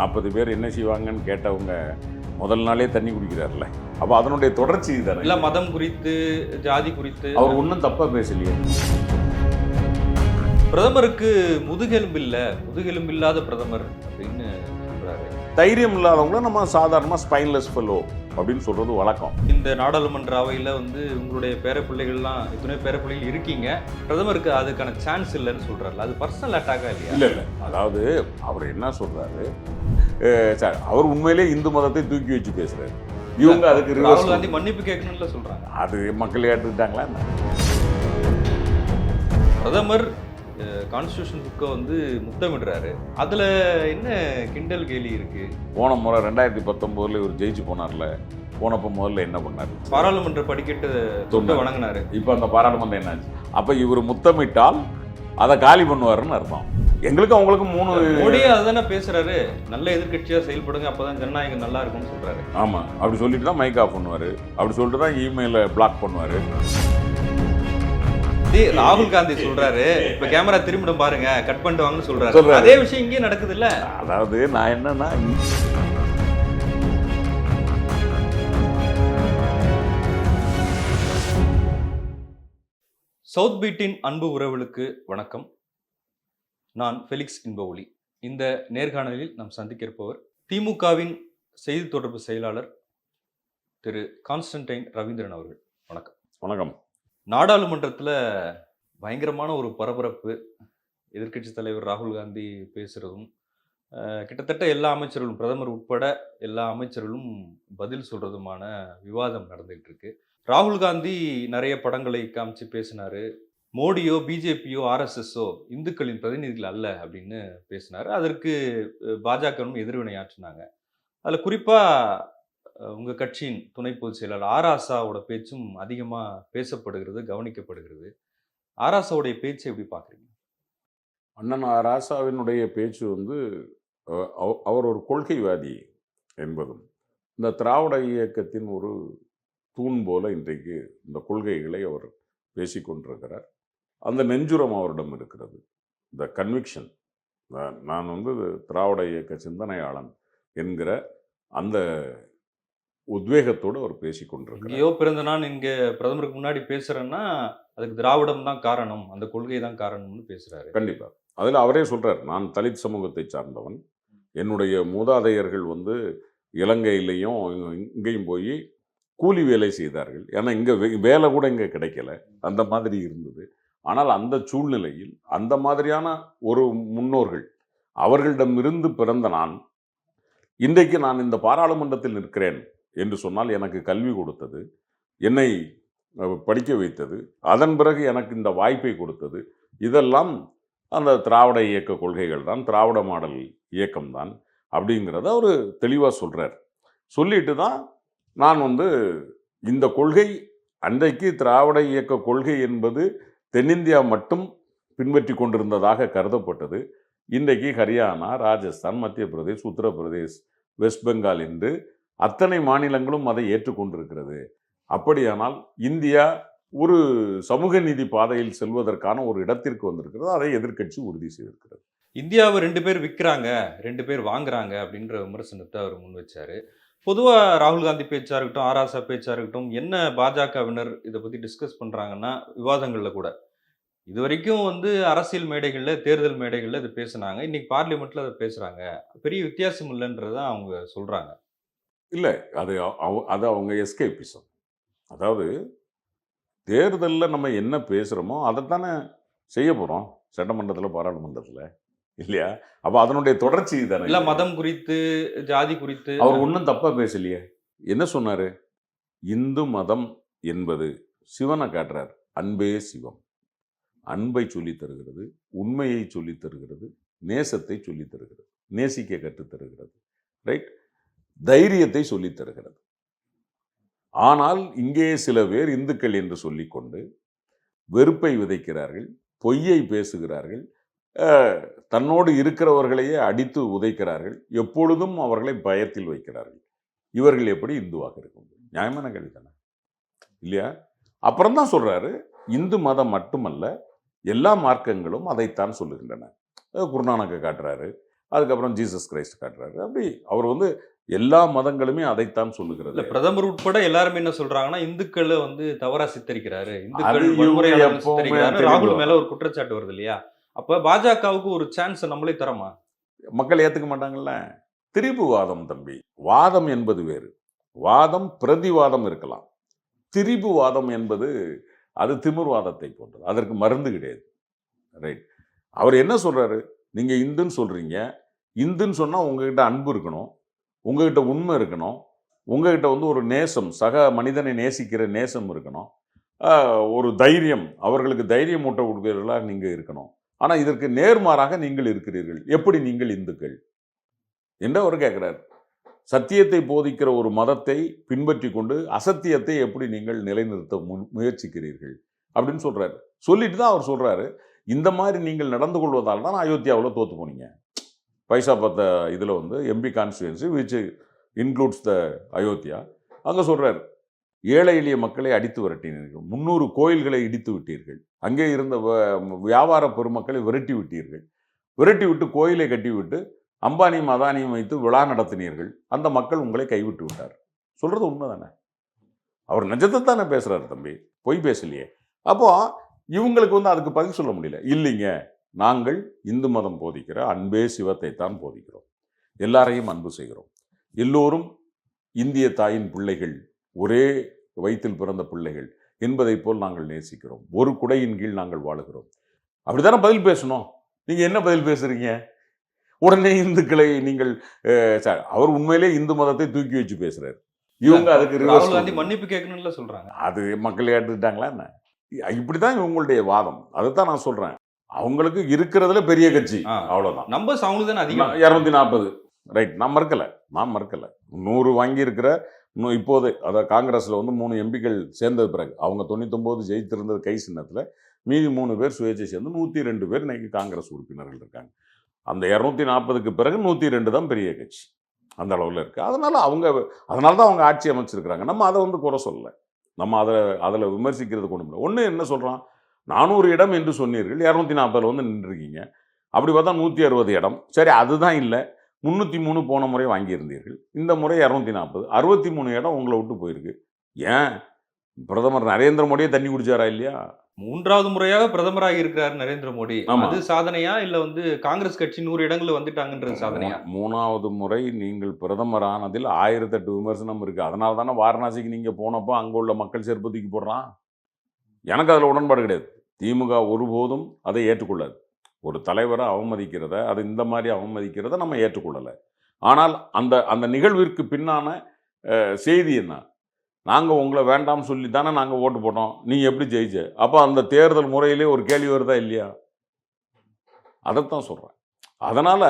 நாற்பது பேர் என்ன செய்வாங்கன்னு கேட்டவங்க முதல் நாளே தண்ணி குடிக்கிறார்ல. அப்போ அதனுடைய தொடர்ச்சி தானே? இல்ல மதம் குறித்து ஜாதி குறித்து. அவர் ஒன்றும் தப்பா பேசலையே. பிரதமருக்கு முதுகெலும்பு இல்ல முதுகெலும்பு இல்லாத பிரதமர் அப்படின்னு சொல்றாரு. தைரியம் இல்லாதவங்கள நம்ம சாதாரணமாக ஸ்பைன்லெஸ் ஃபெல்லோ அப்படின்னு சொல்றது வழக்கம். இந்த நாடாளுமன்ற அவையில வந்து உங்களுடைய பேரப்பிள்ளைகள்லாம் இத்தனை பேரப்பிள்ளைகள் இருக்கீங்க. பிரதமருக்கு அதுக்கான சான்ஸ் இல்லைன்னு சொல்றாருல. அது பர்சனல் அட்டாக்கா இல்லையா? இல்லை இல்லை. அதாவது அவர் என்ன சொல்றாரு? சார் அவர் உண்மையிலே இந்து மதத்தை தூக்கி வச்சு பேசுறாரு. இவங்க அதுக்கு ராகுல் காந்தி மன்னிப்பு கேட்கணும்ல சொல்றாங்க. அது மக்கள் ஏற்றுக்கிட்டாங்களா என்ன? பிரதமர் கான்ஸ்டியூஷன் புக்கை வந்து முத்தமிடுறாரு அதுல என்ன கிண்டல் கேலி இருக்கு? போன முறை ரெண்டாயிரத்தி பத்தொம்போதுல இவர் ஜெயிச்சு போனார்ல போனப்போ முதல்ல என்ன பண்ணார்? பாராளுமன்ற படிக்கட்டு தொட்டு வணங்கினாரு. இப்போ அந்த பாராளுமன்றம் என்னாச்சு? அப்போ இவர் முத்தமிட்டால் அதை காலி பண்ணுவாருன்னு அர்த்தம். எங்களுக்கும் அவங்களுக்கும் மூணு மோடி அதுதானே பேசுறாரு. நல்ல எதிர்க்கட்சியா செயல்படுங்க அப்பதான் ஜனநாயகம் நல்லா இருக்கும்னு சொல்றாரு. ஆமாம் அப்படி சொல்லிட்டு தான் மைக் ஆஃப் பண்ணுவார். அப்படி சொல்லிட்டு தான் இமெயிலை பிளாக் பண்ணுவார். இதே ராகுல் காந்தி சொல்றாரு. இப்ப கேமரா திரும்பிடும் பாருங்க. கட் பண்ணிட்டு வாங்கன்னு சொல்றாரு. அதே விஷயம் இங்கேயும் நடக்குது இல்ல அதாவது நான் என்னன்னா சவுத் பீட்டின் அன்பு உறவுகளுக்கு வணக்கம். நான் ஃபெலிக்ஸ் இன்பஒளி இந்த நேர்காணலில் நாம் சந்திக்க இருப்பவர் திமுகவின் செய்தி தொடர்பு செயலாளர் திரு கான்ஸ்டன்டைன் ரவீந்திரன் அவர்கள். வணக்கம். வணக்கம். நாடாளுமன்றத்தில் பயங்கரமான ஒரு பரபரப்பு எதிர்க்கட்சி தலைவர் ராகுல் காந்தி பேசுகிறதும் கிட்டத்தட்ட எல்லா அமைச்சர்களும் பிரதமர் உட்பட எல்லா அமைச்சர்களும் பதில் சொல்கிறதுமான விவாதம் நடந்துகிட்டு இருக்கு ராகுல் காந்தி நிறைய படங்களை காமிச்சு பேசினாரு. மோடியோ பிஜேபியோ ஆர்எஸ்எஸ்ஸோ இந்துக்களின் பிரதிநிதிகள் அல்ல அப்படின்னு பேசினார். அதற்கு பாஜகவும் எதிர்வினையாற்றினாங்க. அதில் குறிப்பாக உங்கள் கட்சியின் துணை பொதுச் செயலாளர் ஆராசாவோட பேச்சும் அதிகமாக பேசப்படுகிறது கவனிக்கப்படுகிறது. ஆராசாவுடைய பேச்சை எப்படி பார்க்குறீங்க? அண்ணன் ஆராசாவினுடைய பேச்சு வந்து அவர் ஒரு கொள்கைவாதி என்பதும் இந்த திராவிட இயக்கத்தின் ஒரு தூண் போல இன்றைக்கு இந்த கொள்கைகளை அவர் பேசிக்கொண்டிருக்கிறார் அந்த நெஞ்சுரம் அவரிடம் இருக்கிறது. இந்த கன்விக்ஷன் நான் வந்து திராவிட இயக்க சிந்தனையாளன் என்கிற அந்த உத்வேகத்தோடு அவர் பேசிக்கொண்டிருக்கிறார் எங்கேயோ பிறந்த நான் இங்கே பிரதமருக்கு முன்னாடி பேசுகிறேன்னா அதுக்கு திராவிடம் தான் காரணம் அந்த கொள்கை தான் காரணம்னு பேசுகிறாரு கண்டிப்பா. அதில் அவரே சொல்றார் நான் தலித் சமூகத்தை சார்ந்தவன். என்னுடைய மூதாதையர்கள் வந்து இலங்கையிலையும் இங்க- இங்கேயும் போய் கூலி வேலை செய்தார்கள். ஏன்னா இங்கே வேலை கூட இங்கே கிடைக்கல. அந்த மாதிரி இருந்தது. ஆனால் அந்த சூழ்நிலையில் அந்த மாதிரியான ஒரு முன்னோர்கள் அவர்களிடமிருந்து பிறந்த நான் இன்றைக்கு நான் இந்த பாராளுமன்றத்தில் நிற்கிறேன். என்று சொன்னால் எனக்கு கல்வி கொடுத்தது என்னை படிக்க வைத்தது அதன் பிறகு எனக்கு இந்த வாய்ப்பை கொடுத்தது. இதெல்லாம் அந்த திராவிட இயக்க கொள்கைகள் தான் திராவிட மாடல் இயக்கம் தான் அப்படிங்கிறத அவர் தெளிவாக சொல்கிறார் சொல்லிட்டு தான் நான் வந்து இந்த கொள்கை அன்றைக்கு திராவிட இயக்க கொள்கை என்பது தென்னிந்தியா மட்டும் பின்பற்றி கொண்டிருந்ததாக கருதப்பட்டது. இன்றைக்கு ஹரியானா ராஜஸ்தான் மத்திய பிரதேஷ் உத்தரப்பிரதேஷ் வெஸ்ட் பெங்கால் என்று அத்தனை மாநிலங்களும் அதை ஏற்றுக்கொண்டிருக்கிறது. அப்படியானால் இந்தியா ஒரு சமூக நீதி பாதையில் செல்வதற்கான ஒரு இடத்திற்கு வந்திருக்கிறது. அதை எதிர்க்கட்சி உறுதி செய்திருக்கிறது. இந்தியாவை ரெண்டு பேர் விற்கிறாங்க ரெண்டு பேர் வாங்குறாங்க அப்படின்ற விமர்சனத்தை அவர் முன் வச்சார். பொதுவாக ராகுல் காந்தி பேச்சாக இருக்கட்டும் ஆராசா பேச்சாக இருக்கட்டும் என்ன பாஜகவினர் இதை பற்றி டிஸ்கஸ் பண்ணுறாங்கன்னா விவாதங்களில் கூட. இது வரைக்கும் வந்து அரசியல் மேடைகளில் தேர்தல் மேடைகளில் இது பேசுனாங்க. இன்றைக்கி பார்லிமெண்ட்டில் அதை பேசுகிறாங்க பெரிய வித்தியாசம் இல்லைன்றதை அவங்க சொல்கிறாங்க இல்லை. அது அவ- அது அவங்க எஸ்கேபிசம். அதாவது தேர்தலில் நம்ம என்ன பேசுகிறோமோ அதைத்தானே செய்ய போகிறோம் சட்டமன்றத்தில் பாராளுமன்றத்தில். இல்லையா? அப்போ அதனுடைய தொடர்ச்சி தானே இல்ல மதம் குறித்து ஜாதி குறித்து. அவர் ஒன்றும் தப்பாக பேசலையே. என்ன சொன்னார்? இந்து மதம் என்பது சிவனை காட்டுறார். அன்பே சிவம். அன்பை சொல்லித் தருகிறது உண்மையை சொல்லித் தருகிறது நேசத்தை சொல்லித் தருகிறது நேசிக்க கற்றுத் தருகிறது. ரைட்? தைரியத்தை சொல்லித் தருகிறது. ஆனால் இங்கே சில பேர் இந்துக்கள் என்று சொல்லிக்கொண்டு வெறுப்பை விதைக்கிறார்கள் பொய்யை பேசுகிறார்கள் அஹ், தன்னோடு இருக்கிறவர்களையே அடித்து உதைக்கிறார்கள் எப்பொழுதும் அவர்களை பயத்தில் வைக்கிறார்கள். இவர்கள் எப்படி இந்துவாக இருக்க முடியும் நியாயமான கேள்வி தானே இல்லையா? அப்புறம் தான் சொல்றாரு இந்து மதம் மட்டுமல்ல எல்லா மார்க்கங்களும் அதைத்தான் சொல்லுகின்றன. குருநானக்கை காட்டுறாரு அதுக்கப்புறம் ஜீசஸ் கிரைஸ்ட் காட்டுறாரு அப்படி அவர் வந்து எல்லா மதங்களுமே அதைத்தான் இல்ல சொல்லுகிறது பிரதமர் உட்பட எல்லாருமே என்ன சொல்றாங்கன்னா இந்துக்களை வந்து தவறா சித்தரிக்கிறாரு. இந்துக்கள். ராகுல் மேல ஒரு குற்றச்சாட்டு வருது இல்லையா? அப்ப பாஜகவுக்கு ஒரு சான்ஸ் நம்மளே தரமா? மக்கள் ஏத்துக்க மாட்டாங்கல்ல? திரிபுவாதம் தம்பி வாதம் என்பது வேறு. வாதம் பிரதிவாதம் இருக்கலாம். திரிபுவாதம் என்பது அது திமிர்வாதத்தை போன்றது. அதற்கு மருந்து கிடையாது. ரைட் அவர் என்ன சொல்றாரு? நீங்க இந்துன்னு சொல்றீங்க. இந்துன்னு சொன்னா உங்ககிட்ட அன்பு இருக்கணும். உங்ககிட்ட உண்மை இருக்கணும். உங்ககிட்ட வந்து ஒரு நேசம் சக மனிதனை நேசிக்கிற நேசம் இருக்கணும். ஒரு தைரியம் அவர்களுக்கு தைரியம் ஊட்ட கொடுக்கிறவர்களாக நீங்கள் இருக்கணும். ஆனால் இதற்கு நேர்மாறாக நீங்கள் இருக்கிறீர்கள். எப்படி நீங்கள் இந்துக்கள்? என்று அவர் கேட்குறார். சத்தியத்தை போதிக்கிற ஒரு மதத்தை பின்பற்றி கொண்டு அசத்தியத்தை எப்படி நீங்கள் நிலைநிறுத்த முயற்சிக்கிறீர்கள்? அப்படின்னு சொல்கிறாரு சொல்லிட்டு தான் அவர் சொல்கிறாரு இந்த மாதிரி நீங்கள் நடந்து கொள்வதால் தான் அயோத்தியாவில் தோற்று போனீங்க. பைசா பத்த இதில் வந்து MP constituency which includes the Ayodhya அங்கே சொல்கிறார் ஏழை எளிய மக்களை அடித்து விரட்டினீர்கள். முந்நூறு கோயில்களை இடித்து விட்டீர்கள். அங்கே இருந்த வ- வியாபார பெருமக்களை விரட்டி விட்டீர்கள். விரட்டி விட்டு கோயிலை கட்டிவிட்டு அம்பானியும் அதானியும் வைத்து விழா நடத்தினீர்கள். அந்த மக்கள் உங்களை கைவிட்டு விட்டார். சொல்கிறது உண்மை தானே அவர் நிஜத்தை தானே பேசுகிறாரு தம்பி. பொய் பேசலையே. அப்போது இவங்களுக்கு வந்து அதுக்கு பதில் சொல்ல முடியல. இல்லைங்க. நாங்கள் இந்து மதம் போதிக்கிற அன்பே சிவத்தை தான் போதிக்கிறோம். எல்லாரையும் அன்பு செய்கிறோம். எல்லோரும் இந்திய தாயின் பிள்ளைகள் ஒரே வயிற்றில் பிறந்த பிள்ளைகள் என்பதைப் போல் நாங்கள் நேசிக்கிறோம். ஒரு குடையின் கீழ் நாங்கள் வாழுகிறோம். அப்படித்தானே பதில் பேசணும்? நீங்க என்ன பதில் பேசுறீங்க? உடனே இந்துக்களை நீங்கள் அவர் உண்மையிலே இந்து மதத்தை தூக்கி வச்சு பேசுறாரு. இவங்க அதுக்கு. மன்னிப்பு கேட்கணும்ல சொல்றாங்க. அது மக்கள் ஏற்றுக்கிட்டாங்களா என்ன? இப்படிதான் இவங்களுடைய வாதம். அதைத்தான் நான் சொல்றேன். அவங்களுக்கு இருக்கிறதுல பெரிய கட்சி. ஆ. அவ்வளவுதான். நம்பர்ஸ் அவங்களுக்கு தானே அதிகம்? இரநூத்தி நாற்பது ரைட் நான் மறுக்கல. நான் மறுக்கல. நூறு வாங்கி இருக்கிற இன்னும் இப்போது அதாவது காங்கிரஸ்ல வந்து மூணு எம்பிக்கள் சேர்ந்தது பிறகு அவங்க தொண்ணூத்தொன்பது ஜெயித்திருந்தது கை சின்னத்துல மீதி மூணு பேர் சுயேட்சை சேர்ந்து நூற்றி ரெண்டு பேர் இன்னைக்கு காங்கிரஸ் உறுப்பினர்கள் இருக்காங்க. அந்த இரநூத்தி நாற்பதுக்கு பிறகு நூற்றி ரெண்டு தான் பெரிய கட்சி. அந்த அளவில் இருக்குது அதனால அவங்க அதனால தான் அவங்க ஆட்சி அமைச்சிருக்கிறாங்க. நம்ம அதை வந்து குறை சொல்லலை. நம்ம அதை அதில் விமர்சிக்கிறது கொண்டு முடியல ஒன்று என்ன சொல்கிறான் நானூறு இடம் என்று சொன்னீர்கள். இரநூத்தி நாற்பதில் வந்து நின்றுருக்கீங்க. அப்படி பார்த்தா நூற்றி அறுபது இடம். சரி அதுதான் இல்லை. முந்நூற்றி மூணு போன முறை வாங்கியிருந்தீர்கள். இந்த முறை இரநூத்தி நாற்பது அறுபத்தி மூணு இடம் உங்களை விட்டு போயிருக்கு. ஏன்? பிரதமர் நரேந்திர மோடியே தண்ணி குடிச்சாரா இல்லையா? மூன்றாவது முறையாக பிரதமராக இருக்கிறார் நரேந்திர மோடி. அது சாதனையா இல்ல வந்து காங்கிரஸ் கட்சி நூறு இடங்கள்ல வந்துட்டாங்கன்றது சாதனையா? மூணாவது முறை நீங்கள் பிரதமர் ஆனதில் ஆயிரத்தெட்டு விமர்சனம் இருக்கு. அதனால தானே வாரணாசிக்கு நீங்க போனப்போ அங்க உள்ள மக்கள் செருப்பு தூக்கி போடுறான்? எனக்கு அதில் உடன்பாடு கிடையாது. திமுக ஒருபோதும் அதை ஏற்றுக்கொள்ளாது ஒரு தலைவரை அவமதிக்கிறத அது இந்த மாதிரி அவமதிக்கிறத நம்ம ஏற்றுக்கொள்ளலை. ஆனால் அந்த அந்த நிகழ்விற்கு பின்னான செய்தி என்ன? நாங்கள் உங்களை வேண்டாம்னு சொல்லி தானே நாங்கள் ஓட்டு போட்டோம். நீங்கள் எப்படி ஜெயிச்ச? அப்போ அந்த தேர்தல் முறையிலே ஒரு கேள்வி வருதா இல்லையா? அதைத்தான் சொல்கிறேன் அதனால்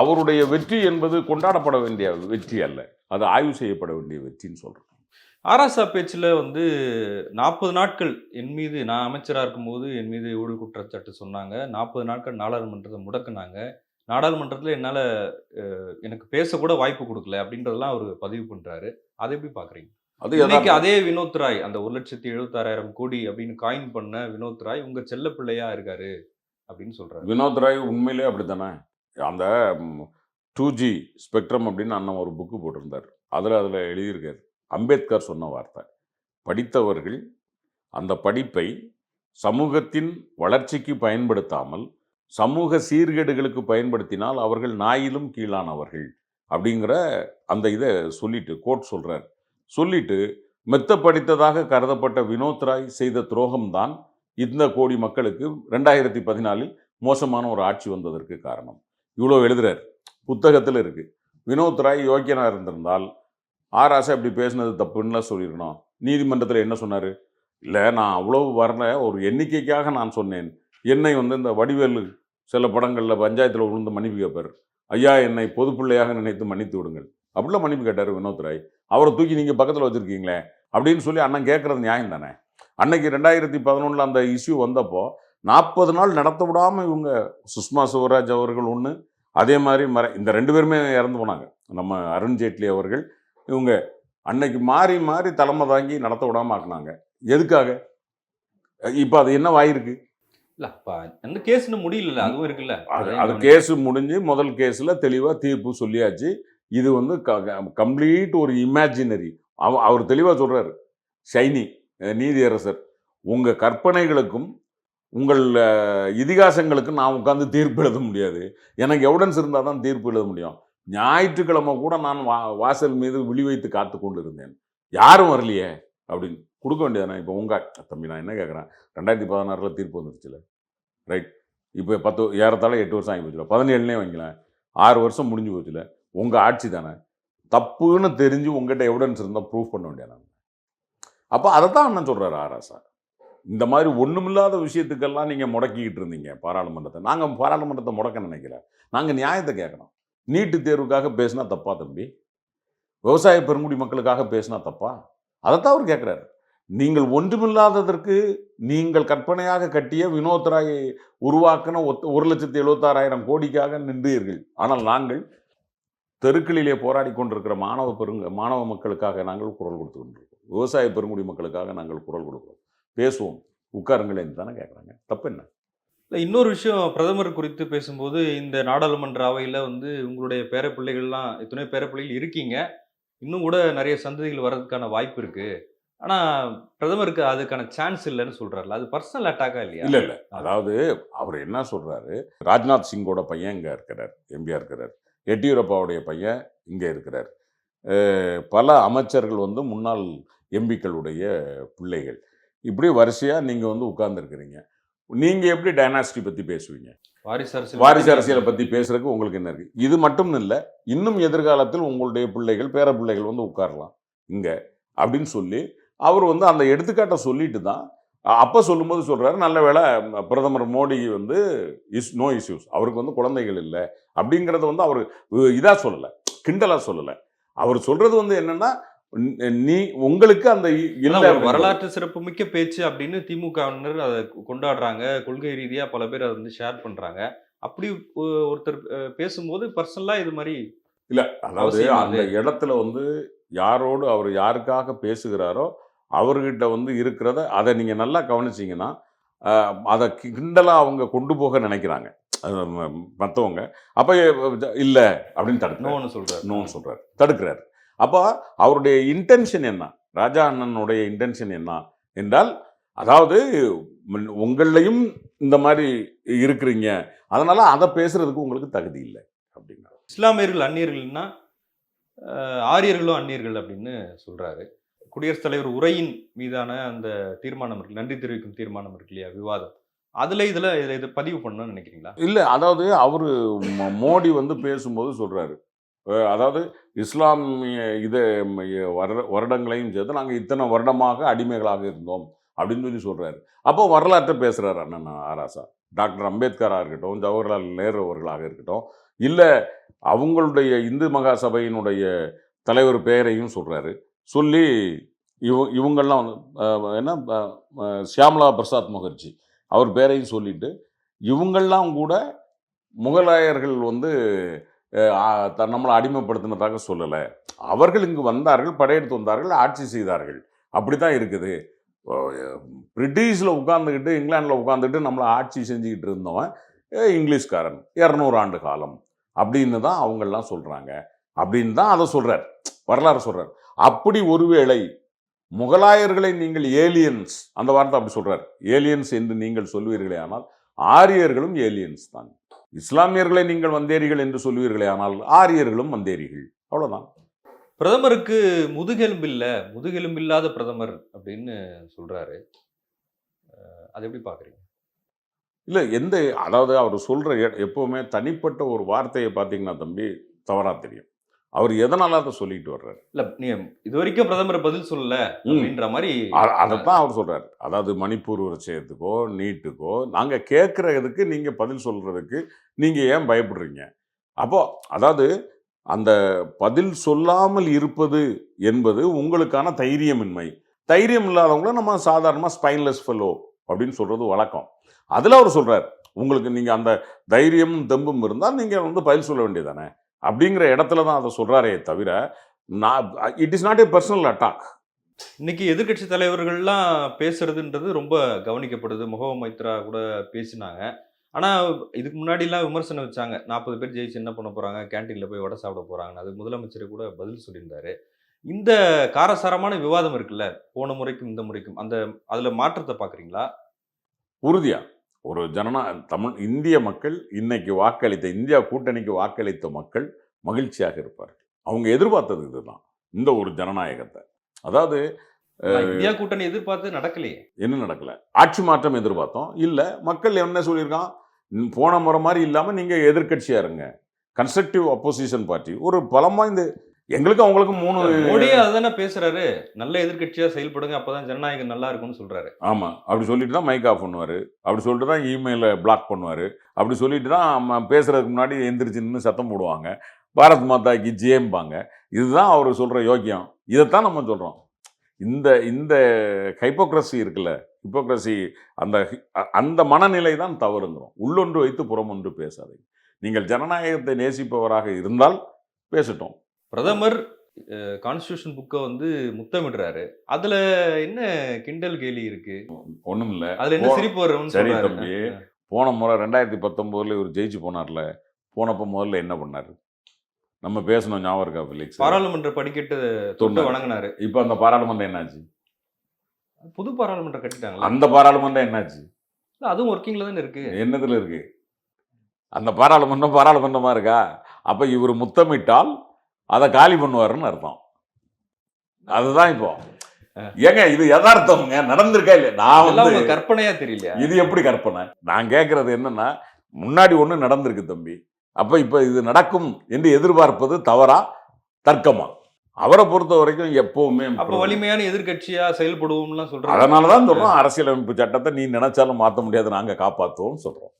அவருடைய வெற்றி என்பது கொண்டாடப்பட வேண்டிய வெற்றி அல்ல. அது ஆய்வு செய்யப்பட வேண்டிய வெற்றின்னு சொல்கிறேன் ஆராசா பேச்சுல வந்து நாற்பது நாட்கள் என் மீது நான் அமைச்சரா இருக்கும்போது என் மீது ஊழல் குற்றச்சாட்டு சொன்னாங்க. நாற்பது நாட்கள் நாடாளுமன்றத்தை முடக்குனாங்க. நாடாளுமன்றத்துல என்னால எனக்கு பேசக்கூட வாய்ப்பு கொடுக்கல அப்படின்றதெல்லாம் அவர் பதிவு பண்றாரு. அதை எப்படி பாக்குறீங்க? அது இன்னைக்கு. அதே வினோத் ராய் அந்த ஒரு லட்சத்தி எழுபத்தாறாயிரம் கோடி அப்படின்னு காயின் பண்ண வினோத் ராய் உங்க செல்ல பிள்ளையா இருக்காரு அப்படின்னு சொல்றாரு. வினோத் ராய் உண்மையிலே அப்படித்தானே? அந்த டூ ஜி ஸ்பெக்ட்ரம் அப்படின்னு அண்ணன் ஒரு புக்கு போட்டிருந்தார். அதில் அதில் எழுதியிருக்காரு. அம்பேத்கர் சொன்ன வார்த்தை. படித்தவர்கள் அந்த படிப்பை சமூகத்தின் வளர்ச்சிக்கு பயன்படுத்தாமல் சமூக சீர்கேடுகளுக்கு பயன்படுத்தினால் அவர்கள் நாயிலும் கீழானவர்கள் அப்படிங்கிற அந்த இதை சொல்லிட்டு கோட் சொல்கிறார் சொல்லிட்டு மெத்த படித்ததாக கருதப்பட்ட வினோத் ராய் செய்த துரோகம்தான் இந்த கோடி மக்களுக்கு ரெண்டாயிரத்தி பதினாலில் மோசமான ஒரு ஆட்சி வந்ததற்கு காரணம். இவ்வளோ எழுதுறார். புத்தகத்தில் இருக்குது வினோத் ராய் யோக்கியனாக இருந்திருந்தால் ஆராசா இப்படி பேசினது தப்புன்னுலாம் சொல்லியிருக்கணும். நீதிமன்றத்தில் என்ன சொன்னார்? இல்லை நான் அவ்வளோ வரல. ஒரு எண்ணிக்கைக்காக நான் சொன்னேன். என்னை வந்து இந்த வடிவேலு சில படங்களில் பஞ்சாயத்தில் விழுந்து மன்னிப்பு கேட்பார் ஐயா என்னை பொதுப்பிள்ளையாக நினைத்து மன்னித்து விடுங்கள். அப்படிலாம் மன்னிப்பு கேட்டார் வினோத் ராய். அவரை தூக்கி நீங்கள் பக்கத்தில் வச்சுருக்கீங்களே? அப்படின்னு சொல்லி அண்ணன் கேட்குறது நியாயம் தானே. அன்னைக்கு ரெண்டாயிரத்தி பதினொன்றில் அந்த இஷ்யூ வந்தப்போ நாற்பது நாள் நடத்த விடாமல் இவங்க சுஷ்மா சிவராஜ் அவர்கள் ஒன்று அதே மாதிரி மற இந்த ரெண்டு பேருமே இறந்து போனாங்க. நம்ம அருண் ஜேட்லி அவர்கள் இவங்க அன்னைக்கு மாறி மாறி தலைமை தாங்கி நடத்த விடாம ஆக்குனாங்க. எதுக்காக? இப்போ அது என்ன அந்த கேஸ்னு முடியல அதுவும் இருக்குல்ல. அது. கேஸ் முடிஞ்சு முதல் கேஸ்ல தெளிவா தீர்ப்பு சொல்லியாச்சு. இது வந்து கம்ப்ளீட் ஒரு இமேஜினரி அவ அவர் தெளிவா சொல்றாரு. ஷைனி நீதியரசர் உங்க கற்பனைகளுக்கும் உங்கள் இதிகாசங்களுக்கும் நான் உட்கார்ந்து தீர்ப்பு எழுத முடியாது. எனக்கு எவிடன்ஸ் இருந்தால் தான் தீர்ப்பு எழுத முடியும். ஞாயிற்றுக்கிழமை கூட நான் வா வாசல் மீது விழி வைத்து காத்து கொண்டு இருந்தேன் யாரும் வரலையே? அப்படின்னு கொடுக்க வேண்டியதானே இப்போ உங்க தம்பி நான் என்ன கேட்குறேன்? ரெண்டாயிரத்தி பதினாறில் தீர்ப்பு வந்துருச்சுல. ரைட் இப்போ பத்து ஏறத்தாழ எட்டு வருஷம் ஆகி போச்சுல பதினேழுலேயே வைங்களேன். ஆறு வருஷம் முடிஞ்சு போச்சுல. உங்கள் ஆட்சி தானே? தப்புன்னு தெரிஞ்சு உங்ககிட்ட எவிடன்ஸ் இருந்தால் ப்ரூவ் பண்ண வேண்டியதானே அப்போ அதை தான் அண்ணன் சொல்கிறாரு ஆராசா இந்த மாதிரி ஒன்றுமில்லாத விஷயத்துக்கெல்லாம் நீங்கள் முடக்கிக்கிட்டு இருந்தீங்க பாராளுமன்றத்தை. நாங்கள் பாராளுமன்றத்தை முடக்க நினைக்கல. நாங்கள் நியாயத்தை கேட்குறோம் நீட்டு தேர்வுக்காக பேசினா தப்பா தம்பி? விவசாய பெருங்குடி மக்களுக்காக பேசினா தப்பா? அதைத்தான் அவர் கேட்குறாரு நீங்கள் ஒன்றுமில்லாததற்கு நீங்கள் கற்பனையாக கட்டிய வினோத் ராயை உருவாக்கின ஒத் ஒரு லட்சத்தி எழுபத்தாறாயிரம் கோடிக்காக நின்றீர்கள். ஆனால் நாங்கள் தெருக்களிலே போராடி கொண்டிருக்கிற மாணவ பெருங்க மாணவ மக்களுக்காக நாங்கள் குரல் கொடுத்து கொண்டிருக்கோம் விவசாய பெருங்குடி மக்களுக்காக நாங்கள் குரல் கொடுக்குறோம். பேசுவோம். உட்காருங்களேன்னு தானே கேட்குறாங்க தப்பு என்ன? இல்லை இன்னொரு விஷயம் பிரதமர் குறித்து பேசும்போது இந்த நாடாளுமன்ற அவையில் வந்து உங்களுடைய பேர பிள்ளைகள்லாம் எத்தனையோ பேர பிள்ளைகள் இருக்கீங்க. இன்னும் கூட நிறைய சந்ததிகள் வர்றதுக்கான வாய்ப்பு இருக்கு. ஆனால் பிரதமருக்கு அதுக்கான சான்ஸ் இல்லைன்னு சொல்கிறாருல அது பர்சனல் அட்டாக்கா இல்லையா? இல்லை இல்லை. அதாவது அவர் என்ன சொல்கிறாரு ராஜ்நாத் சிங்கோட பையன் இங்கே இருக்கிறார் எம்பியா இருக்கிறார். எடியூரப்பாவுடைய பையன் இங்கே இருக்கிறார். பல அமைச்சர்கள் வந்து முன்னாள் எம்பிக்களுடைய பிள்ளைகள். இப்படி வரிசையாக நீங்கள் வந்து உட்கார்ந்துருக்கிறீங்க. நீங்க எப்படி டைனாஸ்டி பத்தி பேசுவீங்க? வாரிசு அரசியல் வாரிசு அரசியலை பத்தி பேசுறதுக்கு உங்களுக்கு என்ன இருக்கு? இது மட்டும் இல்ல இன்னும் எதிர்காலத்தில் உங்களுடைய பிள்ளைகள் பேர பிள்ளைகள் வந்து உட்காரலாம். இங்க அப்படின்னு சொல்லி அவர் வந்து அந்த எடுத்துக்காட்டை சொல்லிட்டு தான் அப்ப சொல்லும்போது சொல்றாரு நல்ல வேளை பிரதமர் மோடி வந்து இஸ் நோ இஷ்யூஸ் அவருக்கு வந்து குழந்தைகள் இல்லை அப்படிங்கறத வந்து அவர் இ- இதா சொல்லல கிண்டலா சொல்லல. அவர் சொல்றது வந்து என்னன்னா ந- உங்களுக்கு அந்த. வரலாற்று சிறப்பு மிக்க பேச்சு அப்படின்னு திமுகவினர் அதை கொண்டாடுறாங்க. கொள்கை ரீதியா பல பேர் அதை வந்து ஷேர் பண்றாங்க. அப்படி ஒருத்தர் பேசும்போது பர்சனலா இது மாதிரி இல்ல அதாவது அந்த இடத்துல வந்து யாரோடு அவர் யாருக்காக பேசுகிறாரோ அவர்கிட்ட வந்து இருக்கிறத அதை நீங்க நல்லா கவனிச்சீங்கன்னா அதை கிண்டலா அவங்க கொண்டு போக நினைக்கிறாங்க. அது ம- மத்தவங்க. அப்ப இல்ல அப்படின்னு நோன்னு சொல்றாரு. நோன்னு சொல்றாரு. தடுக்கிறார். அப்போ அவருடைய இன்டென்ஷன் என்ன? ராஜா அண்ணனுடைய இன்டென்ஷன் என்ன? என்றால் அதாவது உங்களையும் இந்த மாதிரி இருக்கிறீங்க. அதனால அதை பேசுறதுக்கு உங்களுக்கு தகுதி இல்லை அப்படின்னா. இஸ்லாமியர்கள் அந்நியர்கள்னா ஆரியர்களும் அந்நியர்கள் அப்படின்னு சொல்றாரு. குடியரசுத் தலைவர் உரையின் மீதான அந்த தீர்மானம் இருக்கு நன்றி தெரிவிக்கும் தீர்மானம் இருக்கு இல்லையா விவாதம். அதுல இதுல இதை இதை பதிவு பண்ணணும்னு நினைக்கிறீங்களா? இல்ல அதாவது அவரு மோடி வந்து பேசும்போது சொல்றாரு. அஹ் அதாவது இஸ்லாமிய இதை வருட வருடங்களையும் சேர்த்து நாங்கள் இத்தனை வருடமாக அடிமைகளாக இருந்தோம் அப்படின்னு சொல்லி சொல்கிறாரு அப்போ வரலாற்றை பேசுகிறார் அண்ணன் ஆராசா. டாக்டர் அம்பேத்கராக இருக்கட்டும் ஜவஹர்லால் நேரு அவர்களாக இருக்கட்டும் இல்லை அவங்களுடைய இந்து மகா சபையினுடைய தலைவர் பெயரையும் சொல்கிறாரு சொல்லி இவ இவங்கள்லாம் வந்து என்ன சியாமலா பிரசாத் முகர்ஜி அவர் பேரையும் சொல்லிட்டு இவங்கெல்லாம் கூட முகலாயர்கள் வந்து நம்மளை அடிமைப்படுத்தினதாக சொல்லலை. அவர்கள் இங்கு வந்தார்கள் படையெடுத்து வந்தார்கள் ஆட்சி செய்தார்கள். அப்படி தான் இருக்குது பிரிட்டிஷில் உட்காந்துக்கிட்டு இங்கிலாந்தில் உட்காந்துக்கிட்டு நம்மளை ஆட்சி செஞ்சுக்கிட்டு இருந்தவன் இங்கிலீஷ்காரன் இரநூறு ஆண்டு காலம். அப்படின்னு தான் அவங்கெல்லாம் சொல்கிறாங்க அப்படின்னு தான் அதை சொல்கிறார் வரலாறு சொல்கிறார் அப்படி ஒருவேளை முகலாயர்களை நீங்கள் ஏலியன்ஸ் அந்த வார்த்தை அப்படி சொல்கிறார் ஏலியன்ஸ் என்று நீங்கள் சொல்வீர்களே ஆனால் ஆரியர்களும் ஏலியன்ஸ் தான். இஸ்லாமியர்களை நீங்கள் வந்தேரிகள் என்று சொல்வீர்களே ஆனால் ஆரியர்களும் வந்தேரிகள். அவ்வளவுதான். பிரதமருக்கு முதுகெலும்பு இல்ல முதுகெலும்பு இல்லாத பிரதமர் அப்படின்னு சொல்றாரு. அஹ், அதை எப்படி பாக்குறீங்க? இல்ல எந்த அதாவது அவர் சொல்ற எ- எப்பவுமே தனிப்பட்ட ஒரு வார்த்தையை பார்த்தீங்கன்னா தம்பி தவறா தெரியும். அவர் எதனால அதை சொல்லிட்டு வர்றாரு? இல்ல நீ இது வரைக்கும் பிரதமர் பதில் சொல்லல. அப்படின்ற மாதிரி அதைத்தான் அவர் சொல்றாரு. அதாவது மணிப்பூர் விஷயத்துக்கோ நீட்டுக்கோ நாங்க கேட்கறதுக்கு நீங்க பதில் சொல்றதுக்கு நீங்க ஏன் பயப்படுறீங்க? அப்போ அதாவது அந்த பதில் சொல்லாமல் இருப்பது என்பது உங்களுக்கான தைரியமின்மை. தைரியம் இல்லாதவங்கள நம்ம சாதாரணமாக ஸ்பைன்லெஸ் ஃபெல்லோ அப்படின்னு சொல்றது வழக்கம். அதில் அவர் சொல்றார் உங்களுக்கு நீங்க அந்த தைரியம் தெம்பும் இருந்தால் நீங்க வந்து பதில் சொல்ல வேண்டியதானே அப்படிங்கிற இடத்துல தான் அதை சொல்றாரே தவிர நான் it is not a personal attack இன்னைக்கு எதிர்க்கட்சி தலைவர்கள்லாம் பேசுறதுன்றது ரொம்ப கவனிக்கப்படுது. முகம மைத்ரா கூட பேசினாங்க. ஆனா இதுக்கு முன்னாடிலாம் விமர்சனம் வச்சாங்க. நாற்பது பேர் ஜெயிச்சு என்ன பண்ண போறாங்க? கேண்டீன்ல போய் வடை சாப்பிட போறாங்கன்னு. அது முதலமைச்சர் கூட பதில் சொல்லியிருந்தாரு. இந்த காரசாரமான விவாதம் இருக்குல்ல? போன முறைக்கும் இந்த முறைக்கும். அந்த அதுல மாற்றத்தை பாக்குறீங்களா உறுதியா. ஒரு ஜனநா தமிழ் இந்திய மக்கள் இன்னைக்கு வாக்களித்த இந்தியா கூட்டணிக்கு வாக்களித்த மக்கள் மகிழ்ச்சியாக இருப்பார்கள். அவங்க எதிர்பார்த்தது இதுதான். இந்த ஒரு ஜனநாயகத்தை. அதாவது இந்தியா கூட்டணி எதிர்பார்த்து நடக்கலையே. என்ன நடக்கல. ஆட்சி மாற்றம் எதிர்பார்த்தோம். இல்ல மக்கள் என்ன சொல்லியிருக்கான்? போன முறை மாதிரி இல்லாம நீங்க எதிர்க்கட்சியா இருங்க. கன்ஸ்ட்ரக்டிவ் அப்போசிஷன் பார்ட்டி ஒரு பலம் வாய்ந்த எங்களுக்கு அவங்களுக்கு மூணு மோடியே அதுதானே பேசுறாரு. நல்ல எதிர்க்கட்சியா செயல்படுங்க அப்பதான் ஜனநாயகம் நல்லா இருக்கும்னு சொல்றாரு. ஆமா. அப்படி சொல்லிட்டு தான் மைக் ஆஃப் பண்ணுவாரு. அப்படி சொல்லிட்டு தான் இமெயிலை பிளாக் பண்ணுவாரு. அப்படி சொல்லிட்டு தான் பேசுறதுக்கு முன்னாடி எந்திரிச்சு நின்று சத்தம் போடுவாங்க. பாரத் மாதாக்கு ஜேம்பாங்க. இதுதான் அவர் சொல்ற யோக்கியம். இதைத்தான் நம்ம சொல்றோம். இந்த இந்த ஹைப்போக்ரஸி இருக்குல்ல ஹிப்போக்ரஸி அந்த அந்த மனநிலை தான் தவறுங்கிறோம். உள்ளொன்று வைத்து புறமொன்று பேசாதீங்க. நீங்கள் ஜனநாயகத்தை நேசிப்பவராக இருந்தால் பேசட்டும். பிரதமர் கான்ஸ்டியூஷன் புக்கை வந்து முத்தமிடுறாரு. அதுல என்ன கிண்டல் கேலி இருக்கு? ஒண்ணும் இல்ல அதுல என்ன சிரிப்பு சரி சொல்றாரு. தம்பி. போன முறை ரெண்டாயிரத்தி பத்தொம்போதுல இவர் ஜெயிச்சு போனார்ல. போனப்போ முதல்ல என்ன பண்ணாரு? நம்ம பேசணும் ஞாபகம் இருக்கா ஃபிலிக்ஸ்? பாராளுமன்ற படிக்கட்டு தொண்ணூறு. வணங்கினாரு. இப்போ அந்த பாராளுமன்றம் என்னாச்சு? புது பாராளுமன்றம் கட்டிட்டாங்களா? அந்த பாராளுமன்றம் என்னாச்சு? அதுவும் ஒர்க்கிங்ல தானே இருக்கு. என்னதுல இருக்கு? அந்த பாராளுமன்றம் பாராளுமன்றமா இருக்கா? அப்ப இவர் முத்தமிட்டால் அதை காலி பண்ணுவாருன்னு அர்த்தம். அதுதான் இப்போ. ஏங்க இது யதார்த்தம்ங்க. நடந்திருக்கா இல்லையா? நான் வந்து கற்பனையா தெரியலையா? இது எப்படி கற்பனை? நான் கேட்கறது என்னன்னா முன்னாடி ஒண்ணு நடந்திருக்கு தம்பி. அப்ப இப்ப இது நடக்கும் என்று எதிர்பார்ப்பது தவறா? தர்க்கமா? அவரை பொறுத்த வரைக்கும் எப்பவுமே அப்ப வலிமையான எதிர்க்கட்சியா செயல்படுவோம்லாம் சொல்றாங்க. அதனாலதான் சொல்றோம் அரசியலமைப்பு சட்டத்தை நீ நினைச்சாலும் மாற்ற முடியாது நாங்க காப்பாத்துவோம் சொல்றோம்.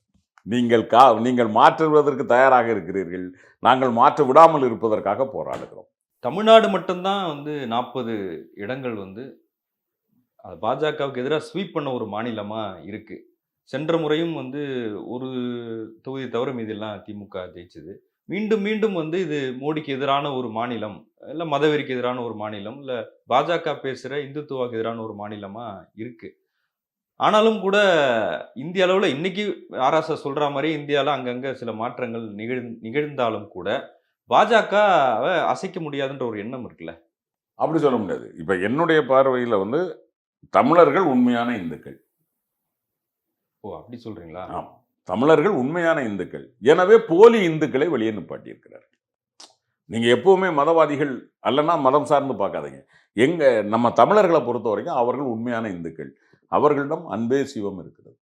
நீங்கள் கா நீங்கள் மாற்றுவதற்கு தயாராக இருக்கிறீர்கள். நாங்கள் மாற்ற விடாமல் இருப்பதற்காக போராடுகிறோம். தமிழ்நாடு மட்டும்தான் வந்து நாற்பது இடங்கள் வந்து அது பாஜகவுக்கு எதிராக ஸ்வீப் பண்ண ஒரு மாநிலமாக இருக்குது சென்ற முறையும் வந்து ஒரு தொகுதி தவிர மீதெல்லாம் திமுக ஜெயிச்சது. மீண்டும் மீண்டும் வந்து இது மோடிக்கு எதிரான ஒரு மாநிலம் இல்லை மதவெறிக்கு எதிரான ஒரு மாநிலம் இல்லை பாஜக பேசுகிற இந்துத்துவாக்கு எதிரான ஒரு மாநிலமாக இருக்குது ஆனாலும் கூட இந்திய அளவுல இன்னைக்கு ஆர்எஸ்எஸ் சொல்ற மாதிரி இந்தியால அங்கங்க சில மாற்றங்கள் நிகழ் நிகழ்ந்தாலும் கூட பாஜகவை அசைக்க முடியாதுன்ற ஒரு எண்ணம் இருக்குல்ல? அப்படி சொல்ல முடியாது. இப்ப என்னுடைய பார்வையில வந்து தமிழர்கள் உண்மையான இந்துக்கள். ஓ அப்படி சொல்றீங்களா? ஆம். தமிழர்கள் உண்மையான இந்துக்கள். எனவே போலி இந்துக்களை வெளியே நிப்பாட்டியிருக்கிறார்கள் நீங்க எப்பவுமே மதவாதிகள் அல்லனா மதம் சார்ந்து பார்க்காதீங்க. எங்க நம்ம தமிழர்களை பொறுத்த வரைக்கும் அவர்கள் உண்மையான இந்துக்கள். அவர்களிடம் அன்பே சிவம் இருக்கிறது.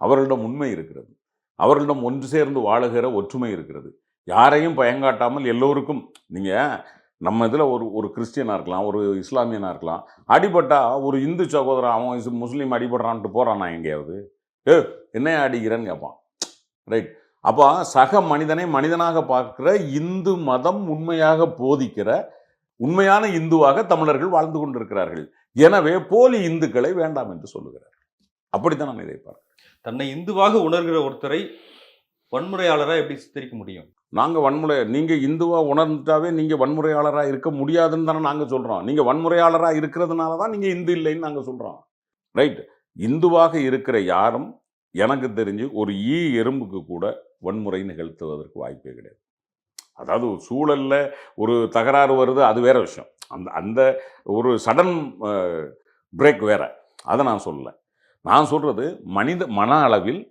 அவர்களிடம் உண்மை இருக்கிறது. அவர்களிடம் ஒன்று சேர்ந்து வாழுகிற ஒற்றுமை இருக்கிறது. யாரையும் பயங்காட்டாமல் எல்லோருக்கும் நீங்கள் நம்ம இதில் ஒரு ஒரு கிறிஸ்டியனாக இருக்கலாம் ஒரு இஸ்லாமியனாக இருக்கலாம் அடிபட்டா ஒரு இந்து சகோதரன் அவன் இஸ் முஸ்லீம் அடிபடுறான்ட்டு போறானா எங்கேயாவது? ஏ என்னையா அடிக்கிறேன்னு கேட்பான் ரைட். அப்போ சக மனிதனை மனிதனாக பார்க்கிற இந்து மதம் உண்மையாக போதிக்கிற உண்மையான இந்துவாக தமிழர்கள் வாழ்ந்து கொண்டிருக்கிறார்கள். எனவே போலி இந்துக்களை வேண்டாம் என்று சொல்லுகிறார். அப்படித்தான் நான் இதை பார்க்கிறேன் தன்னை இந்துவாக உணர்கிற ஒருத்தரை வன்முறையாளரா எப்படி சித்தரிக்க முடியும்? நாங்கள் வன்முறை நீங்கள் இந்துவா உணர்ந்துட்டாவே நீங்கள் வன்முறையாளராக இருக்க முடியாதுன்னு தானே நாங்கள் சொல்கிறோம் நீங்கள் வன்முறையாளராக இருக்கிறதுனால தான் நீங்கள் இந்து இல்லைன்னு நாங்கள் சொல்கிறோம் ரைட். இந்துவாக இருக்கிற யாரும் எனக்கு தெரிஞ்சு ஒரு ஈ எறும்புக்கு கூட வன்முறை நிகழ்த்துவதற்கு வாய்ப்பே கிடையாது. அதாவது ஒரு சூழல்ல ஒரு தகராறு வருது அது வேற விஷயம். அந்த அந்த ஒரு சடன் பிரேக் வேற. அதை நான் சொல்லலை. நான் சொல்றது மனித மன அளவில்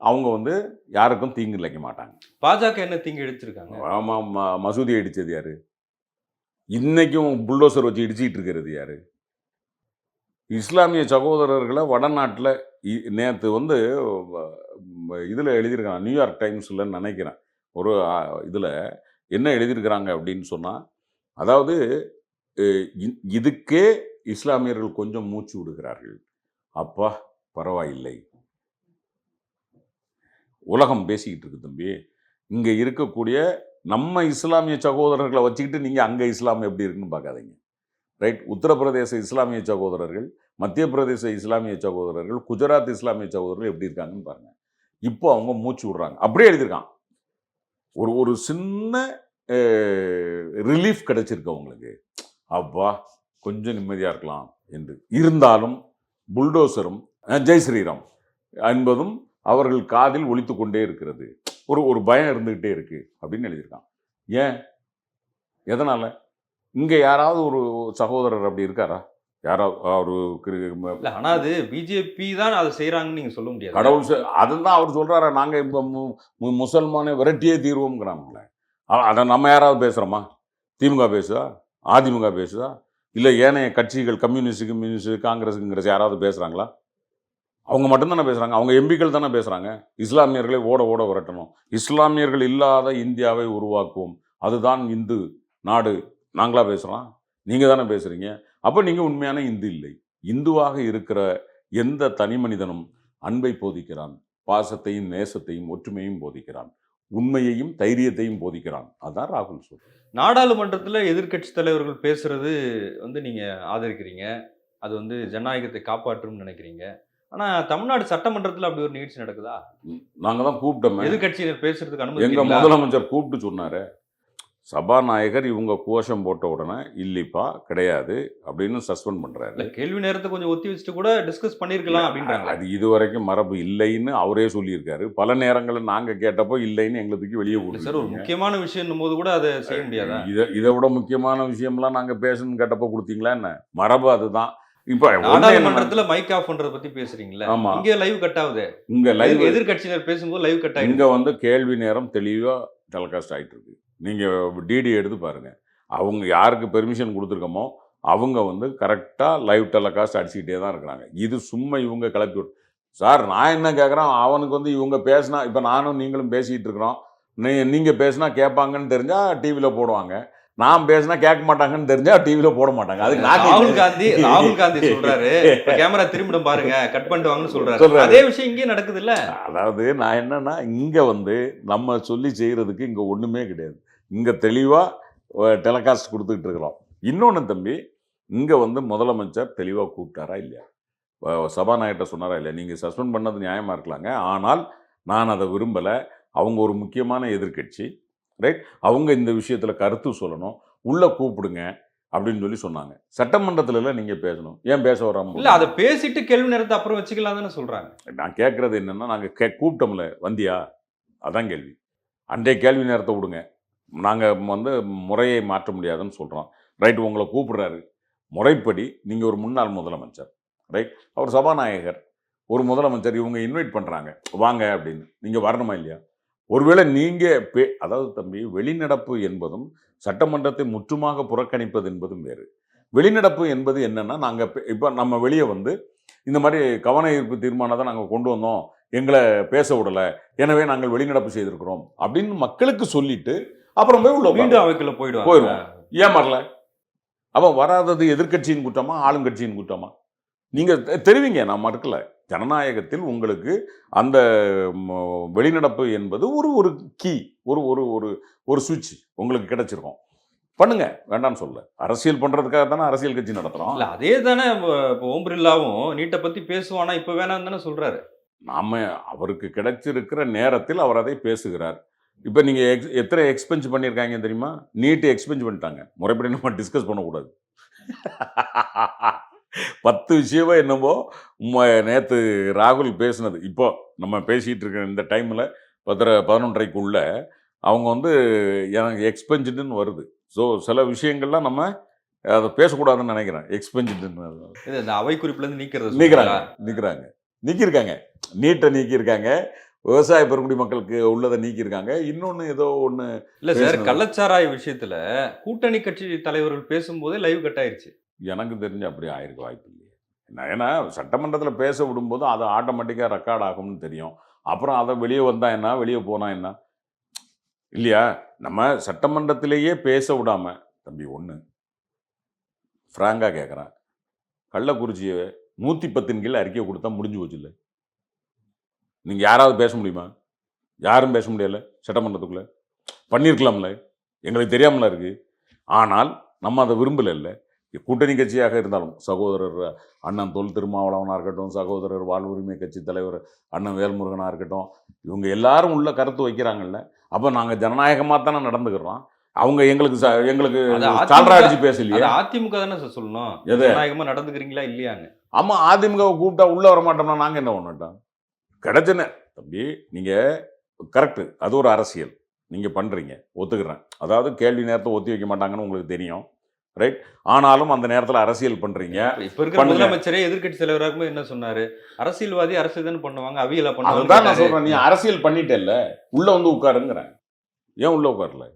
அவங்க வந்து யாருக்கும் தீங்கு இழைக்க மாட்டாங்க. பாஜக என்ன தீங்கு இழைச்சிருக்காங்க ஆமாம் மசூதி இடிச்சது யாரு? இன்னைக்கும் புல்டோசர் வச்சு இடிச்சிட்டு இருக்கிறது யாரு? இஸ்லாமிய சகோதரர்களை வடநாட்டில் நேற்று வந்து இதில் எழுதியிருக்காங்க நியூயார்க் டைம்ஸில் நினைக்கிறேன். ஒரு இதில் என்ன எழுதியிருக்கிறாங்க அப்படின்னு சொன்னால் அதாவது இதுக்கே இஸ்லாமியர்கள் கொஞ்சம் மூச்சு விடுகிறார்கள். அப்பா பரவாயில்லை. உலகம் பேசிக்கிட்டு இருக்கு தம்பி. இங்கே இருக்கக்கூடிய நம்ம இஸ்லாமிய சகோதரர்களை வச்சுக்கிட்டு நீங்கள் அங்கே இஸ்லாம் எப்படி இருக்குன்னு பார்க்காதீங்க. ரைட்? உத்தரப்பிரதேச இஸ்லாமிய சகோதரர்கள் மத்திய பிரதேச இஸ்லாமிய சகோதரர்கள் குஜராத் இஸ்லாமிய சகோதரர்கள் எப்படி இருக்காங்கன்னு பாருங்கள் இப்போ அவங்க மூச்சு விடுறாங்க. அப்படியே எழுதியிருக்கான். ஒரு ஒரு சின்ன ரிலீஃப் கிடைச்சிருக்கு அவங்களுக்கு. அப்பா கொஞ்சம் நிம்மதியாக இருக்கலாம் என்று. இருந்தாலும் புல்டோசரும் ஜெய் ஸ்ரீராம் என்பதும் அவர்கள் காதில் ஒலித்து கொண்டே இருக்கிறது. ஒரு ஒரு பயம் இருந்துகிட்டே இருக்கு அப்படின்னு எழுதியிருக்கான். ஏன்? எதனால? இங்க யாராவது ஒரு சகோதரர் அப்படி இருக்காரா? யாராவது ஒரு கிரு- ம- இல்ல ஆனா அது பிஜேபி தான் அதை செய்யறாங்கன்னு நீங்க சொல்ல முடியாது. கடவுள் அதுதான் அவர் சொல்றாரு நாங்க இப்ப மு- முசல்மானை விரட்டியே தீர்வோம்ங்கிறாங்களே அ- அதை நம்ம யாராவது பேசுறோமா? திமுக பேசுதா? அதிமுக பேசுதா? இல்லை ஏனைய கட்சிகள் கம்யூனிஸ்ட் கம்யூனிஸ்ட் காங்கிரஸுங்கிற யாராவது பேசுறாங்களா? அவங்க மட்டும்தானே பேசுறாங்க? அவங்க எம்பிக்கள் தானே பேசுறாங்க? இஸ்லாமியர்களை ஓட ஓட விரட்டணும். இஸ்லாமியர்கள் இல்லாத இந்தியாவை உருவாக்குவோம். அதுதான் இந்து நாடு. நாங்களா பேசுகிறோம் நீங்கள் தானே பேசுகிறீங்க அப்போ நீங்கள் உண்மையான இந்து இல்லை. இந்துவாக இருக்கிற எந்த தனி மனிதனும் அன்பை போதிக்கிறான். பாசத்தையும் நேசத்தையும் ஒற்றுமையும் போதிக்கிறான். உண்மையையும் தைரியத்தையும் போதிக்கிறான். அதான் ராகுல் சொல்றார் நாடாளுமன்றத்துல எதிர்க்கட்சி தலைவர்கள் பேசுறது வந்து நீங்க ஆதரிக்கிறீங்க. அது வந்து ஜனநாயகத்தை காப்பாற்றும்னு நினைக்கிறீங்க. ஆனா தமிழ்நாடு சட்டமன்றத்துல அப்படி ஒரு நிகழ்ச்சி நடக்குதா? நாங்க தான் கூப்பிட்டோமே. எதிர்க்கட்சியினர் பேசுறதுக்கு அனுமதி முதலமைச்சர் கூப்பிட்டு சொன்னாரு. சபாநாயகர் இவங்க கோஷம் போட்ட உடனே இல்லைப்பா கிடையாது அப்படின்னு சஸ்பெண்ட் இல்ல கேள்வி நேரத்தை கொஞ்சம் ஒத்தி வச்சுட்டு கூட டிஸ்கஸ் பண்ணிருக்கலாம் அப்படின்றாங்க அது இதுவரைக்கும் மரபு இல்லைன்னு அவரே சொல்லியிருக்காரு. பல நேரங்களில் நாங்க கேட்டப்போ இல்லைன்னு எங்களை தூக்கி வெளியே இல்ல சார் ஒரு. முக்கியமான விஷயம் போது கூட அதை செய்ய முடியாதா? இதை இதை விட முக்கியமான விஷயம்லாம் நாங்க பேசணும்னு கேட்டப்போ கொடுத்தீங்களா என்ன? மரபு அதுதான். இப்ப நாடாளுமன்றத்துல மைக் ஆஃப் பண்றத பத்தி பேசுறீங்களா. ஆமா. இங்க லைவ் கட் ஆகுது. இங்க லைவ் எதிர்க்கட்சியினர் பேசும்போது லைவ் கட் இங்க வந்து கேள்வி நேரம் தெளிவா டெலிகாஸ்ட் ஆயிட்டு இருக்கு. நீங்க டிடி எடுத்து பாருங்க. அவங்க யாருக்கு பெர்மிஷன் கொடுத்துருக்கோமோ அவங்க வந்து கரெக்டா லைவ் டெலிகாஸ்ட் அடிச்சுக்கிட்டே தான் இருக்கிறாங்க. இது சும்மா இவங்க கிளப்பி விட்டு சார் நான் என்ன கேட்குறேன் அவனுக்கு வந்து இவங்க பேசினா இப்போ நானும் நீங்களும் பேசிக்கிட்டு இருக்கிறோம். நீ நீங்கள் பேசினா கேட்பாங்கன்னு தெரிஞ்சா டிவியில் போடுவாங்க. நான் பேசினா கேட்க மாட்டாங்கன்னு தெரிஞ்சா டிவியில் போட மாட்டாங்க. அதுக்கு ராகுல் காந்தி ராகுல் காந்தி சொல்றாரு கேமரா திரும்பிடும் பாருங்க கட் பண்ணிட்டு வாங்கன்னு சொல்றாரு. சொல்றாரு. அதே விஷயம் இங்கே நடக்குது இல்ல அதாவது நான் என்னன்னா இங்க வந்து நம்ம சொல்லி செய்யறதுக்கு இங்க ஒண்ணுமே கிடையாது. இங்க தெளிவா டெலிகாஸ்ட் கொடுத்துக்கிட்டு இருக்கிறோம் இன்னொன்னு தம்பி இங்க வந்து முதலமைச்சர் தெளிவா கூப்பிட்டாரா இல்லையா? அஹ் சபாநாயகர்கிட்ட சொன்னாரா இல்லையா? நீங்க சஸ்பெண்ட் பண்ணது நியாயமா இருக்கலாங்க. ஆனால் நான் அதை விரும்பல. அவங்க ஒரு முக்கியமான எதிர்க்கட்சி ரைட் அவங்க இந்த விஷயத்துல கருத்து சொல்லணும். உள்ள கூப்பிடுங்க அப்படின்னு சொல்லி சொன்னாங்க. சட்டமன்றத்துல எல்லாம் நீங்க பேசணும். ஏன் பேச வராம இல்ல அதை பேசிட்டு கேள்வி நேரத்தை அப்புறம் வச்சுக்கலாம் தானே சொல்றாங்க. நான் கேட்குறது என்னன்னா நாங்கள் கே கூப்பிட்டோம்ல வந்தியா? அதான் கேள்வி. அன்றைய கேள்வி நேரத்தை விடுங்க. நாங்கள் வந்து முறையை மாற்ற முடியாதுன்னு சொல்கிறோம் ரைட் உங்களை கூப்பிடுறாரு. முறைப்படி நீங்கள் ஒரு முன்னாள் முதலமைச்சர் ரைட்? அவர் சபாநாயகர். ஒரு முதலமைச்சர் இவங்க இன்வைட் பண்ணுறாங்க வாங்க அப்படின்னு. நீங்கள் வரணுமா இல்லையா? ஒருவேளை நீங்கள் பே அதாவது தம்பி வெளிநடப்பு என்பதும் சட்டமன்றத்தை முற்றுமாக புறக்கணிப்பது என்பதும் வேறு. வெளிநடப்பு என்பது என்னென்னா நாங்கள் இப்போ நம்ம வெளியே வந்து இந்த மாதிரி கவன ஈர்ப்பு தீர்மானத்தை நாங்கள் கொண்டு வந்தோம். எங்களை பேச விடலை. எனவே நாங்கள் வெளிநடப்பு செய்திருக்கிறோம் அப்படின்னு மக்களுக்கு சொல்லிட்டு அப்புறம் போய் உள்ள மீண்டும் அவைக்குள்ள போயிடுவாங்க. போயிடுவோம். ஏன் வரல அவன் வராதது எதிர்க்கட்சியின் குற்றமா ஆளுங்கட்சியின் குற்றமா நீங்க தெ- தெரிவிங்க நான் மறுக்கல. ஜனநாயகத்தில் உங்களுக்கு அந்த வெளிநடப்பு என்பது ஒரு ஒரு கீ ஒரு ஒரு ஒரு ஒரு சுவிட்ச் உங்களுக்கு கிடைச்சிருக்கும். பண்ணுங்க வேண்டாம்னு சொல்ல அரசியல் பண்றதுக்காக தானே அரசியல் கட்சி நடத்துறோம். இல்ல அதே தானே இப்போ ஓம் பிர்லாவும் நீட்டை பத்தி பேசுவானா இப்ப வேணாம் தானே சொல்றாரு. நாம அவருக்கு கிடைச்சிருக்கிற நேரத்தில் அவர் அதை பேசுகிறார். இப்போ நீங்க எக்ஸ் எத்தனை எக்ஸ்பென்ஸ் பண்ணியிருக்காங்க தெரியுமா? நீட்டு எக்ஸ்பென்ஸ் பண்ணிட்டாங்க. முறைப்படி நம்ம டிஸ்கஸ் பண்ணக்கூடாது. பத்து விஷயமா என்னமோ ம- நேத்து ராகுல் பேசுனது. இப்போ நம்ம பேசிட்டு இருக்க இந்த டைம்ல பத்தரை பதினொன்றரைக்குள்ள அவங்க வந்து எனக்கு எக்ஸ்பென்ஸ்டுன்னு வருது. ஸோ சில விஷயங்கள்லாம் நம்ம அதை பேசக்கூடாதுன்னு நினைக்கிறேன். எக்ஸ்பென்ஸ்டுன்னு இந்த அவை குறிப்புல இருந்து நீக்கிறது நீக்கிறாங்க? நீக்கிறாங்க. நீக்கியிருக்காங்க. நீட்டை நீக்கியிருக்காங்க. விவசாய பெருங்குடி மக்களுக்கு உள்ளதை நீக்கியிருக்காங்க. இன்னொன்று ஏதோ ஒன்று இல்ல சார். கள்ளச்சாராய விஷயத்துல கூட்டணி கட்சி தலைவர்கள் பேசும்போதே லைவ் கட் ஆயிருச்சு. எனக்கு தெரிஞ்சு அப்படி ஆயிருக்க வாய்ப்பு இல்லையே. ஏன்னா சட்டமன்றத்தில் பேச விடும்போது அது ஆட்டோமேட்டிக்காக ரெக்கார்ட் ஆகும்னு தெரியும். அப்புறம் அதை வெளியே வந்தா என்ன வெளியே போனா என்ன? இல்லையா? நம்ம சட்டமன்றத்திலேயே பேச விடாம தம்பி ஒன்று ஃப்ராங்காக கேட்குறேன் கள்ளக்குறிச்சியை நூற்றி பத்தின் கீழ் அறிக்கை கொடுத்தா முடிஞ்சு போச்சு இல்லை? நீங்கள் யாராவது பேச முடியுமா? யாரும் பேச முடியல. சட்டமன்றத்துக்குள்ள பண்ணியிருக்கலாம்ல எங்களுக்கு தெரியாமல இருக்கு. ஆனால் நம்ம அதை விரும்பல இல்லை. கூட்டணி கட்சியாக இருந்தாலும் சகோதரர் அண்ணன் தொல் திருமாவளவனாக இருக்கட்டும் சகோதரர் வாழ் உரிமை கட்சி தலைவர் அண்ணன் வேல்முருகனாக இருக்கட்டும் இவங்க எல்லாரும் உள்ள கருத்து வைக்கிறாங்கல்ல. அப்போ நாங்கள் ஜனநாயகமாக தானே நடந்துக்கிறோம். அவங்க எங்களுக்கு ச- எங்களுக்கு சால்ரா அடிச்சு பேசலையே. அதிமுக தானே சார் சொல்லணும். எது? ஜனநாயகமா நடந்துக்கிறீங்களா இல்லையாங்க ஆமா அதிமுக கூப்பிட்டா உள்ள வர மாட்டோம்னா நாங்க என்ன பண்ணட்டோம் கிடைச்சனே. தம்பி நீங்க கரெக்ட் அது ஒரு அரசியல். நீங்க பண்றீங்க. ஒத்துக்கிறேன். அதாவது கேள்வி நேரத்தை ஒத்தி வைக்க மாட்டாங்கன்னு உங்களுக்கு தெரியும். ரைட் ஆனாலும் அந்த நேரத்துல அரசியல் பண்றீங்க. இப்ப இருக்கிற. முதலமைச்சரே எதிர்க்கட்சி தலைவராக என்ன சொன்னாரு? அரசியல்வாதி அரசியல் தானே பண்ணுவாங்க அவியல அதுதான் நான் பண்ணுவாங்க சொல்றேன். நீ அரசியல் பண்ணிட்டேல்ல உள்ள வந்து உட்காருங்கிறேன். ஏன் உள்ள உட்காரல?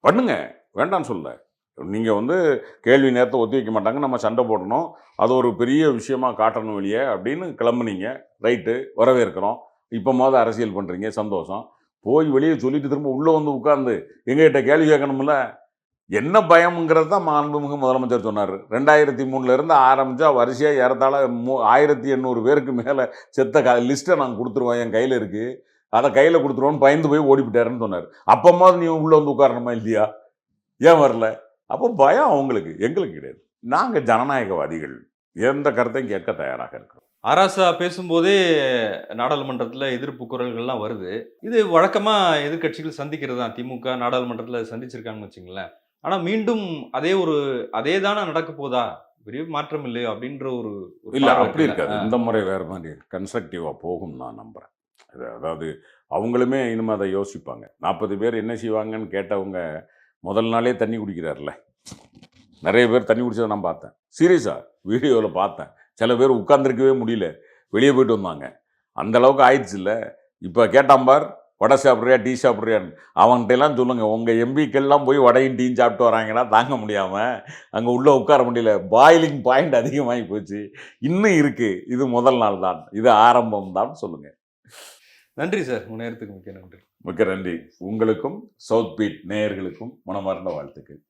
பண்ணுங்க. வேண்டாம்னு சொல்ல நீங்கள் வந்து கேள்வி நேரத்தை ஒத்தி வைக்க மாட்டாங்க. நம்ம சண்டை போடணும். அது ஒரு பெரிய விஷயமா காட்டணும் வெளியே அப்படின்னு கிளம்புனீங்க. ரைட்டு. வரவேற்கிறோம். இப்போ மாதம் அரசியல் பண்ணுறீங்க சந்தோஷம். போய் வெளியே சொல்லிட்டு திரும்ப உள்ளே வந்து உட்காந்து எங்ககிட்ட கேள்வி கேட்கணும்ல? என்ன பயம்ங்கிறது தான் மாண்புமிகு முதலமைச்சர் சொன்னார். ரெண்டாயிரத்தி மூணுலேருந்து இருந்து வரிசையாக ஏறத்தாழ மூ ஆயிரத்தி எண்ணூறு பேருக்கு மேலே செத்த க லிஸ்ட்டை நான் கொடுத்துருவேன் என் கையில் இருக்குது அதை கையில் கொடுத்துருவோன்னு பயந்து போய் ஓடிவிட்டாருன்னு சொன்னார். அப்பமாவது நீ உள்ளே வந்து உட்காரணுமா இல்லையா? ஏன் வரல? அப்போ பயம் அவங்களுக்கு எங்களுக்கு கிடையாது. நாங்கள் ஜனநாயகவாதிகள். எந்த கருத்தையும் கேட்க தயாராக இருக்கிறோம். ஆராசா பேசும்போதே நாடாளுமன்றத்துல எதிர்ப்பு குரல்கள்லாம் வருது. இது வழக்கமா எதிர்க்கட்சிகள் சந்திக்கிறது தான். திமுக நாடாளுமன்றத்துல சந்திச்சிருக்காங்கன்னு வச்சுங்களேன். ஆனா மீண்டும் அதே ஒரு அதே தானே நடக்க போதா? பெரிய மாற்றம் இல்லையோ அப்படின்ற ஒரு இல்லை அப்படி? இருக்காது. இந்த முறை வேறு மாதிரி கன்ஸ்ட்ரக்டிவாக போகும் நான் நம்புகிறேன் அது அதாவது அவங்களுமே இனிமேல் அதை யோசிப்பாங்க. நாற்பது பேர் என்ன செய்வாங்கன்னு கேட்டவங்க முதல் நாளே தண்ணி குடிக்கிறார்ல. நிறைய பேர் தண்ணி குடிச்சதை நான் பார்த்தேன். சீரியஸாக வீடியோவில் பார்த்தேன். சில பேர் உட்காந்துருக்கவே முடியல. வெளியே போயிட்டு வந்தாங்க. அந்த அளவுக்கு ஆயிடுச்சு இல்லை? இப்போ கேட்டான் பார் வடை சாப்பிட்றியா டீ சாப்பிட்றியான்னு. அவன்கிட்ட எல்லாம் உங்கள் எம்பிக்கெல்லாம் போய் வடையும் டீயும் சாப்பிட்டு வராங்கன்னா தாங்க முடியாமல் அங்கே உள்ளே உட்கார முடியல. பாயிலிங் பாயிண்ட் அதிகமாகி போச்சு. இன்னும் இருக்குது இது முதல் நாள் தான். இது ஆரம்பம் தான் சொல்லுங்கள் நன்றி சார். உங்கள் நேரத்துக்கு முக்கிய நன்றி. மிக்க நன்றி. உங்களுக்கும் சவுத் பீட் நேயர்களுக்கும் மனமார்ந்த வாழ்த்துக்கள்.